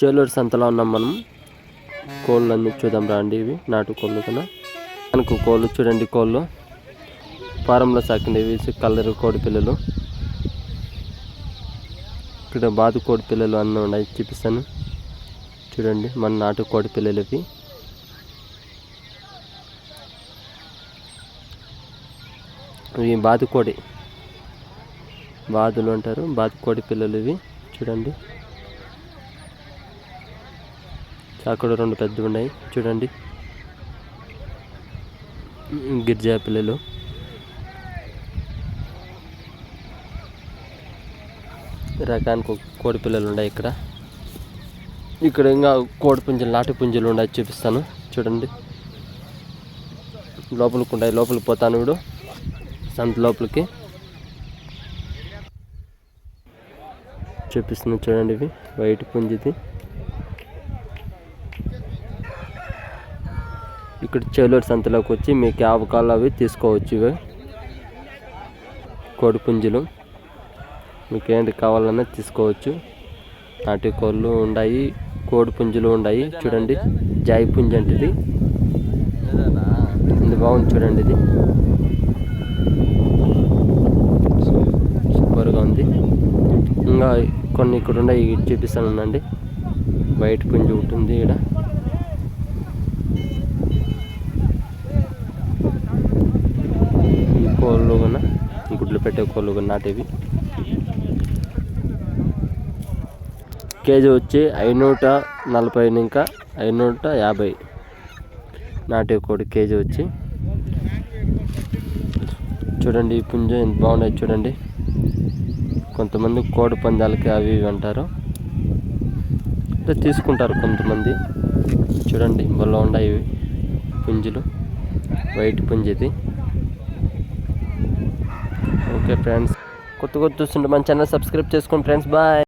చేలూరు సంతలో ఉన్నాం మనం. కోళ్ళు అన్ని చూద్దాం రాండి ఇవి నాటు కోళ్ళు కన్నా. మనకు కోళ్ళు చూడండి కోళ్ళు. ఫారంలో సాకినవి కలర్ కోడి పిల్లలు. ఇక్కడ బాతు కోడి పిల్లలు అన్నీ ఉన్నాయి చూపిస్తాను. చూడండి మన నాటు కోడి పిల్లలు ఇవి. ఇవి బాతుకోడి బాతులు అంటారు బాతుకోడి పిల్లలు ఇవి. చూడండి. అక్కడ రెండు పెద్దవి ఉన్నాయి. చూడండి. గిరిజా పిల్లలు. రకానికి కోడి పిల్లలు ఉన్నాయి ఇక్కడ. ఇక్కడ ఇంకా కోడి పుంజులు నాటి పుంజులు ఉన్నాయి. చూపిస్తాను. చూడండి. లోపలికి ఉన్నాయి. లోపలికి పోతాను వీడు. సంత లోపలికి. చూపిస్తున్నాను చూడండి ఇవి. వైట్ పుంజిది. ఇక్కడ చేలూరు సంతలోకి వచ్చి మీకు ఆవకాలు అవి తీసుకోవచ్చు ఇవి. కోడి పుంజులు. మీకు ఏంటి కావాలన్నా తీసుకోవచ్చు. నాటి కోళ్ళు ఉన్నాయి కోడి పుంజులు ఉన్నాయి చూడండి జాయి పుంజు అంటే ఇది ఇది బాగుంది చూడండి ఇది. సూపర్గా ఉంది. ఇంకా కొన్ని ఇక్కడ ఉన్నాయి చూపిస్తాను ఉండండి వైట్ పుంజు ఉంటుంది ఇక్కడ ఈ కోళ్ళు కన్నా గుడ్లు కోళ్ళు నాటివి కేజీ వచ్చి ఐనూట నలభై ఇంకా ఐనూట యాభై నాటి కోడి కేజీ వచ్చి. చూడండి ఈ పుంజ ఎంత బాగున్నాయి చూడండి. కొంతమంది కోడి పందాలకి అవి ఇవి అంటారు. తీసుకుంటారు కొంతమంది. చూడండి బలో ఉన్నాయి పుంజులు. వైట్ పుంజిది ఓకే ఫ్రెండ్స్ కొత్త కొత్త చూస్తుంటే మన ఛానల్ సబ్స్క్రైబ్ చేసుకోండి ఫ్రెండ్స్ బాయ్